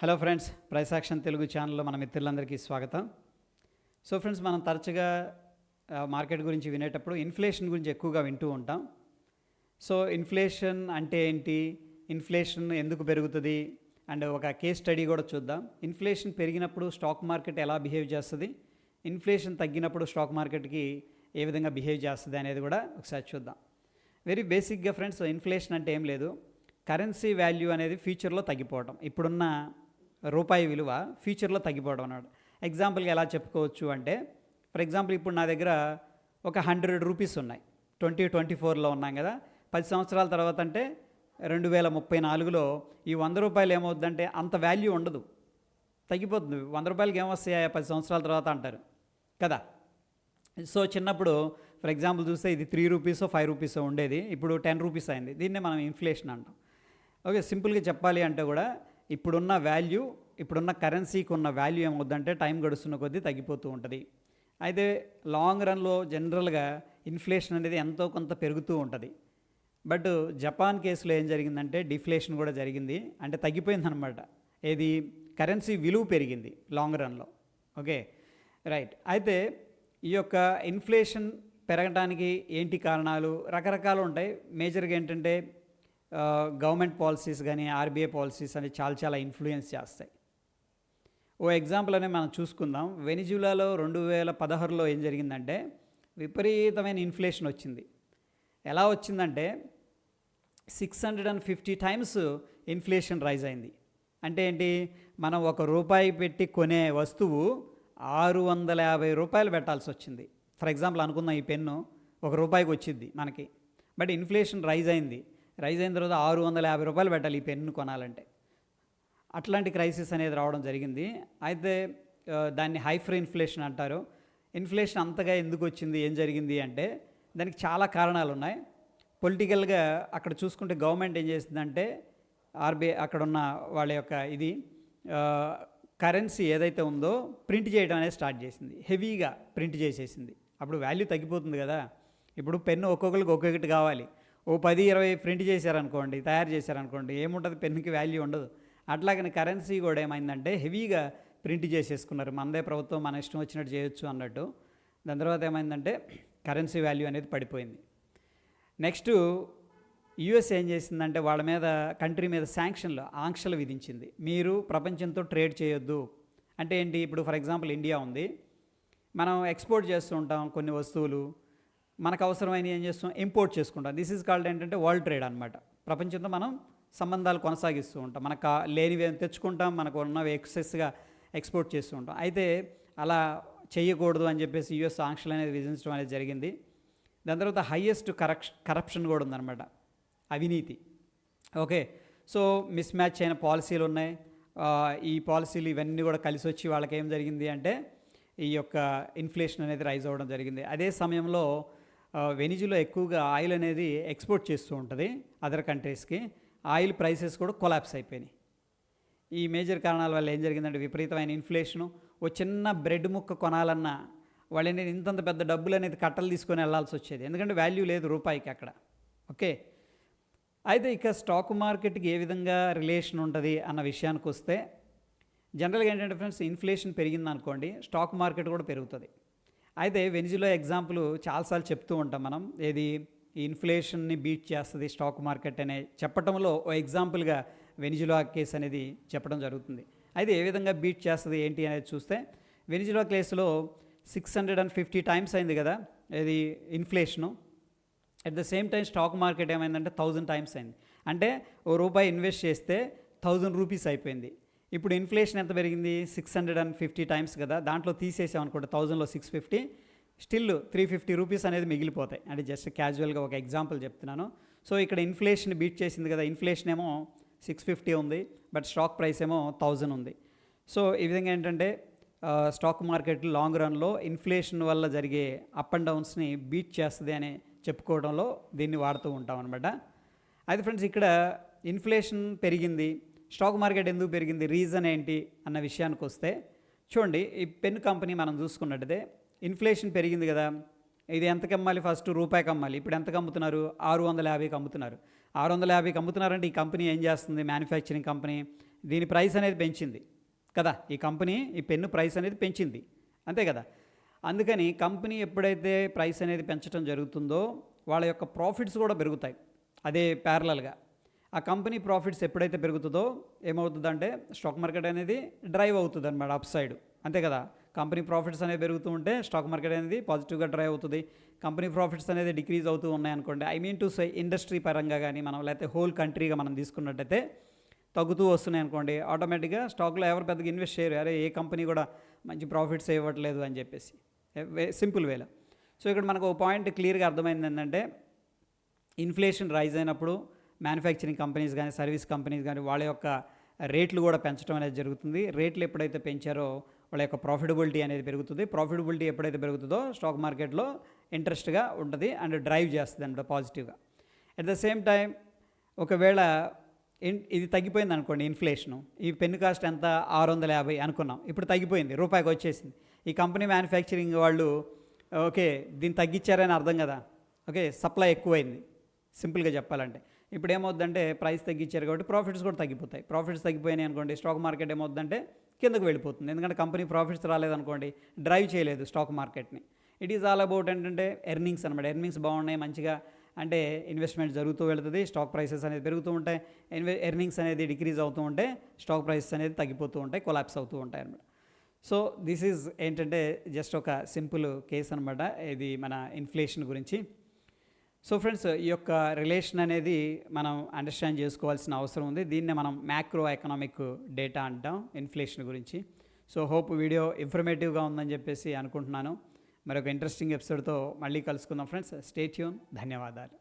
Hello friends ప్రైసాక్షన్ Telugu ఛానల్లో మన మిత్రులందరికీ స్వాగతం. సో ఫ్రెండ్స్ మనం తరచుగా మార్కెట్ గురించి వినేటప్పుడు ఇన్ఫ్లేషన్ గురించి ఎక్కువగా వింటూ ఉంటాం. సో ఇన్ఫ్లేషన్ అంటే ఏంటి? ఇన్ఫ్లేషన్ ఎందుకు పెరుగుతుంది? అండ్ ఒక కేస్ స్టడీ కూడా చూద్దాం. ఇన్ఫ్లేషన్ పెరిగినప్పుడు స్టాక్ మార్కెట్ ఎలా బిహేవ్ చేస్తుంది? ఇన్ఫ్లేషన్ తగ్గినప్పుడు స్టాక్ మార్కెట్కి ఏ విధంగా బిహేవ్ చేస్తుంది అనేది కూడా ఒకసారి చూద్దాం. వెరీ బేసిక్గా ఫ్రెండ్స్ ఇన్ఫ్లేషన్ అంటే ఏం లేదు. కరెన్సీ వాల్యూ అనేది ఫ్యూచర్లో తగ్గిపోవడం ఇప్పుడున్న రూపాయి విలువ ఫ్యూచర్లో తగ్గిపోవడం అన్నాడు. ఎగ్జాంపుల్గా ఎలా చెప్పుకోవచ్చు అంటే ఫర్ ఎగ్జాంపుల్ ఇప్పుడు నా దగ్గర ఒక హండ్రెడ్ రూపీస్ ఉన్నాయి. ట్వంటీ ట్వంటీ ఫోర్లో ఉన్నాం కదా. పది సంవత్సరాల తర్వాత అంటే రెండు వేల ముప్పై నాలుగులో ఈ వంద రూపాయలు ఏమవుద్దంటే అంత వాల్యూ ఉండదు. తగ్గిపోతుంది. వంద రూపాయలకి ఏమొస్తాయా? పది సంవత్సరాల తర్వాత అంటారు. కదా? సో చిన్నప్పుడు ఫర్ ఎగ్జాంపుల్ చూస్తే ఇది త్రీ రూపీసో ఫైవ్ రూపీసో ఉండేది. ఇప్పుడు టెన్ రూపీస్ అయింది. దీన్నే మనం ఇన్ఫ్లేషన్ అంటాం. ఓకే సింపుల్గా చెప్పాలి అంటే కూడా ఇప్పుడున్న వాల్యూ ఇప్పుడున్న కరెన్సీకి ఉన్న వాల్యూ ఏమవుద్దంటే టైం గడుస్తున్న కొద్దీ తగ్గిపోతూ ఉంటుంది. అయితే లాంగ్ రన్లో జనరల్గా ఇన్ఫ్లేషన్ అనేది ఎంతో కొంత పెరుగుతూ ఉంటుంది. బట్ జపాన్ కేసులో ఏం జరిగిందంటే డిఫ్లేషన్ కూడా జరిగింది. అంటే తగ్గిపోయిందనమాట ఏది? కరెన్సీ విలువ పెరిగింది లాంగ్ రన్లో ఓకే రైట్ అయితే ఈ యొక్క ఇన్ఫ్లేషన్ పెరగడానికి ఏంటి కారణాలు? రకరకాలు ఉంటాయి. మేజర్గా ఏంటంటే గవర్నమెంట్ పాలసీస్ కానీ ఆర్బీఐ పాలసీస్ అని చాలా చాలా ఇన్ఫ్లుయెన్స్ చేస్తాయి. ఓ ఎగ్జాంపుల్ అనేది మనం చూసుకుందాం. వెనిజులాలో రెండు వేల పదహారులో ఏం జరిగిందంటే విపరీతమైన ఇన్ఫ్లేషన్ వచ్చింది. ఎలా వచ్చిందంటే six hundred and fifty times inflation rise అయింది. అంటే ఏంటి? మనం ఒక రూపాయి పెట్టి కొనే వస్తువు ఆరు వందల యాభై రూపాయలు పెట్టాల్సి వచ్చింది. ఫర్ ఎగ్జాంపుల్ అనుకుందాం ఈ పెన్ను ఒక రూపాయికి వచ్చింది మనకి. బట్ ఇన్ఫ్లేషన్ రైజ్ అయింది. రైజ్ అయిన తర్వాత ఆరు వందల యాభై రూపాయలు పెట్టాలి ఈ పెన్ను కొనాలంటే. అట్లాంటి క్రైసిస్ అనేది రావడం జరిగింది. అయితే దాన్ని హైఫర్ ఇన్ఫ్లేషన్ అంటారు. ఇన్ఫ్లేషన్ అంతగా ఎందుకు వచ్చింది? ఏం జరిగింది అంటే దానికి చాలా కారణాలు ఉన్నాయి. పొలిటికల్గా అక్కడ చూసుకుంటే గవర్నమెంట్ ఏం చేసిందంటే ఆర్బీఐ అక్కడ ఉన్న వాళ్ళ యొక్క ఇది కరెన్సీ ఏదైతే ఉందో ప్రింట్ చేయడం అనేది స్టార్ట్ చేసింది. హెవీగా ప్రింట్ చేసేసింది. అప్పుడు వాల్యూ తగ్గిపోతుంది కదా. ఇప్పుడు పెన్ను ఒక్కొక్కరికి ఒక్కొక్కటి కావాలి. ఓ పది ఇరవై ప్రింట్ చేశారనుకోండి తయారు చేశారనుకోండి ఏముంటుంది పెన్నుకి వాల్యూ ఉండదు. అట్లాగని కరెన్సీ కూడా ఏమైందంటే హెవీగా ప్రింట్ చేసేసుకున్నారు. మనదే ప్రభుత్వం మన ఇష్టం వచ్చినట్టు చేయొచ్చు అన్నట్టు. దాని తర్వాత ఏమైందంటే కరెన్సీ వాల్యూ అనేది పడిపోయింది. నెక్స్ట్ యుఎస్ ఏం చేసిందంటే వాళ్ళ మీద కంట్రీ మీద శాంక్షన్లు ఆంక్షలు విధించింది. మీరు ప్రపంచంతో ట్రేడ్ చేయొద్దు. అంటే ఏంటి? ఇప్పుడు ఫర్ ఎగ్జాంపుల్ ఇండియా ఉంది. మనం ఎక్స్పోర్ట్ చేస్తూ ఉంటాం కొన్ని వస్తువులు. మనకు అవసరమైన ఏం చేస్తాం? ఇంపోర్ట్ చేసుకుంటాం. దిస్ ఈజ్ కాల్డ్ ఏంటంటే వరల్డ్ ట్రేడ్ అనమాట ప్రపంచంతో మనం సంబంధాలు కొనసాగిస్తూ ఉంటాం. మనకు లేనివి తెచ్చుకుంటాం మనకు ఉన్నవి ఎక్సెస్గా ఎక్స్పోర్ట్ చేస్తూ ఉంటాం. అయితే అలా చేయకూడదు అని చెప్పేసి యుఎస్ ఆంక్షలు అనేది విధించడం అనేది జరిగింది. దాని తర్వాత హయ్యెస్ట్ కరప్ష కరప్షన్ కూడా ఉందన్నమాట. అవినీతి. ఓకే సో మిస్ మ్యాచ్ అయిన పాలసీలు ఉన్నాయి. Uh, ఈ పాలసీలు ఇవన్నీ కూడా కలిసి వచ్చి వాళ్ళకి ఏం జరిగింది అంటే ఈ యొక్క ఇన్ఫ్లేషన్ అనేది రైజ్ అవ్వడం జరిగింది. అదే సమయంలో వెనిజులో ఎక్కువగా ఆయిల్ అనేది ఎక్స్పోర్ట్ చేస్తూ ఉంటుంది అదర్ కంట్రీస్కి. ఆయిల్ ప్రైసెస్ కూడా కొలాప్స్ అయిపోయినాయి. ఈ మేజర్ కారణాల వల్ల ఏం జరిగిందంటే విపరీతమైన ఇన్ఫ్లేషను ఓ చిన్న బ్రెడ్ ముక్క కొనాలన్నా వాళ్ళు ఏంటి ఇంతంత పెద్ద డబ్బులు అనేది కట్టలు తీసుకొని వెళ్ళాల్సి వచ్చేది. ఎందుకంటే వాల్యూ లేదు రూపాయికి అక్కడ. ఓకే? అయితే ఇక స్టాక్ మార్కెట్కి ఏ విధంగా రిలేషన్ ఉంటుంది అన్న విషయానికి వస్తే జనరల్గా ఏంటంటే ఫ్రెండ్స్ ఇన్ఫ్లేషన్ పెరిగింది అనుకోండి స్టాక్ మార్కెట్ కూడా పెరుగుతుంది. అయితే వెనిజులో ఎగ్జాంపుల్ చాలాసార్లు చెప్తూ ఉంటాం మనం. ఏది ఈ ఇన్ఫ్లేషన్ని బీట్ చేస్తుంది స్టాక్ మార్కెట్ అనే చెప్పటంలో ఓ ఎగ్జాంపుల్గా వెనిజులా కేసు అనేది చెప్పడం జరుగుతుంది. అయితే ఏ విధంగా బీట్ చేస్తుంది ఏంటి అనేది చూస్తే వెనిజులా కేసులో six hundred and fifty times అయింది కదా ఇది inflation. At the same time stock market ఏమైందంటే థౌజండ్ టైమ్స్ అయింది. అంటే ఓ రూపాయి ఇన్వెస్ట్ చేస్తే థౌజండ్ రూపీస్ అయిపోయింది. ఇప్పుడు ఇన్ఫ్లేషన్ ఎంత పెరిగింది? Six hundred and fifty times కదా. దాంట్లో తీసేసాం అనుకోండి థౌజండ్లో six fifty. Still three fifty rupees అనేది మిగిలిపోతాయి. అంటే జస్ట్ క్యాజువల్గా ఒక ఎగ్జాంపుల్ చెప్తున్నాను. సో ఇక్కడ ఇన్ఫ్లేషన్ బీట్ చేసింది కదా. ఇన్ఫ్లేషన్ ఏమో సిక్స్ ఫిఫ్టీ ఉంది బట్ స్టాక్ ప్రైస్ ఏమో థౌజండ్ ఉంది. సో ఈ విధంగా ఏంటంటే స్టాక్ మార్కెట్ లాంగ్ రన్లో ఇన్ఫ్లేషన్ వల్ల జరిగే అప్ అండ్ డౌన్స్ని బీట్ చేస్తుంది అని చెప్పుకోవడంలో దీన్ని వాడుతూ ఉంటాం అనమాట అయితే ఫ్రెండ్స్ ఇక్కడ ఇన్ఫ్లేషన్ పెరిగింది. స్టాక్ మార్కెట్ ఎందుకు పెరిగింది? రీజన్ ఏంటి? అన్న విషయానికి వస్తే చూడండి ఈ పెన్ కంపెనీ మనం చూసుకున్నట్టయితే ఇన్ఫ్లేషన్ పెరిగింది కదా. ఇది ఎంతకి అమ్మాలి? ఫస్ట్ రూపాయికి అమ్మాలి. ఇప్పుడు ఎంతకు అమ్ముతున్నారు? ఆరు వందల యాభైకి అమ్ముతున్నారు. ఆరు వందల యాభైకి అమ్ముతున్నారంటే ఈ కంపెనీ ఏం చేస్తుంది? Manufacturing company. దీని ప్రైస్ అనేది పెంచింది కదా. ఈ కంపెనీ ఈ పెన్ను ప్రైస్ అనేది పెంచింది. అంతే కదా. అందుకని కంపెనీ ఎప్పుడైతే ప్రైస్ అనేది పెంచడం జరుగుతుందో వాళ్ళ యొక్క ప్రాఫిట్స్ కూడా పెరుగుతాయి. అదే ప్యారలల్గా. ఆ కంపెనీ ప్రాఫిట్స్ ఎప్పుడైతే పెరుగుతుందో ఏమవుతుందంటే స్టాక్ మార్కెట్ అనేది డ్రైవ్ అవుతుంది అనమాట అప్ సైడ్. అంతే కదా? కంపెనీ ప్రాఫిట్స్ అనేవి పెరుగుతూ ఉంటే స్టాక్ మార్కెట్ అనేది పాజిటివ్గా డ్రైవ్ అవుతుంది. కంపెనీ ప్రాఫిట్స్ అనేది డిక్రీజ్ అవుతూ ఉన్నాయనుకోండి I mean to say industry పరంగా కానీ మనం లేకపోతే హోల్ కంట్రీగా మనం తీసుకున్నట్టయితే తగ్గుతూ వస్తున్నాయి అనుకోండి. ఆటోమేటిక్గా స్టాక్లో ఎవరు పెద్దగా ఇన్వెస్ట్ చేయరు. అరే ఏ కంపెనీ కూడా మంచి ప్రాఫిట్స్ ఇవ్వట్లేదు అని చెప్పేసి. సింపుల్ వేలో. సో ఇక్కడ మనకు ఒక పాయింట్ క్లియర్గా అర్థమైంది ఏంటంటే ఇన్ఫ్లేషన్ రైజ్ అయినప్పుడు మ్యానుఫ్యాక్చరింగ్ కంపెనీస్ కానీ సర్వీస్ కంపెనీస్ కానీ వాళ్ళ యొక్క రేట్లు కూడా పెంచడం అనేది జరుగుతుంది. రేట్లు ఎప్పుడైతే పెంచారో వాళ్ళ యొక్క ప్రాఫిటబిలిటీ అనేది పెరుగుతుంది. ప్రాఫిటబిలిటీ ఎప్పుడైతే పెరుగుతుందో స్టాక్ మార్కెట్లో ఇంట్రెస్ట్గా ఉంటుంది అండ్ డ్రైవ్ చేస్తుంది అనమాట పాజిటివ్గా అట్ ద సేమ్ టైం ఒకవేళ ఇన్- ఇది తగ్గిపోయింది అనుకోండి ఇన్ఫ్లేషను ఈ పెన్ను కాస్ట్ ఎంత? ఆరు వందల యాభై అనుకున్నాం. ఇప్పుడు తగ్గిపోయింది రూపాయికి వచ్చేసింది. ఈ కంపెనీ మ్యానుఫ్యాక్చరింగ్ వాళ్ళు ఓకే దీన్ని తగ్గించారని అర్థం కదా? ఓకే సప్లై ఎక్కువైంది. సింపుల్గా చెప్పాలంటే. ఇప్పుడు ఏమవుతుందంటే ప్రైస్ తగ్గించారు కాబట్టి ప్రాఫిట్స్ కూడా తగ్గిపోతాయి. ప్రాఫిట్స్ తగ్గిపోయినాయి అనుకోండి స్టాక్ మార్కెట్ ఏమవుతుందంటే కిందకు వెళ్ళిపోతుంది. ఎందుకంటే కంపెనీ ప్రాఫిట్స్ రాలేదనుకోండి డ్రైవ్ చేయలేదు స్టాక్ మార్కెట్ని ఇట్ ఈజ్ ఆల్ అబౌట్ ఏంటంటే ఎర్నింగ్స్ అనమాట ఎర్నింగ్స్ బాగున్నాయి మంచిగా అంటే ఇన్వెస్ట్మెంట్ జరుగుతూ వెళ్తుంది స్టాక్ ప్రైసెస్ అనేది పెరుగుతూ ఉంటాయి. ఇన్వె ఎర్నింగ్స్ అనేది డిక్రీజ్ అవుతూ ఉంటే స్టాక్ ప్రైసెస్ అనేది తగ్గిపోతూ ఉంటాయి కొలాప్స్ అవుతూ ఉంటాయి అనమాట సో దిస్ ఈజ్ ఏంటంటే జస్ట్ ఒక సింపుల్ కేస్ అనమాట ఇది మన ఇన్ఫ్లేషన్ గురించి. సో ఫ్రెండ్స్ ఈ యొక్క రిలేషన్ అనేది మనం అండర్స్టాండ్ చేసుకోవాల్సిన అవసరం ఉంది. దీన్నే మనం మ్యాక్రో ఎకనామిక్ డేటా అంటాం ఇన్ఫ్లేషన్ గురించి. సో హోప్ వీడియో ఇన్ఫర్మేటివ్గా ఉందని చెప్పేసి అనుకుంటున్నాను. మరొక ఇంట్రెస్టింగ్ ఎపిసోడ్తో మళ్ళీ కలుసుకుందాం ఫ్రెండ్స్ స్టేట్యూన్ ధన్యవాదాలు.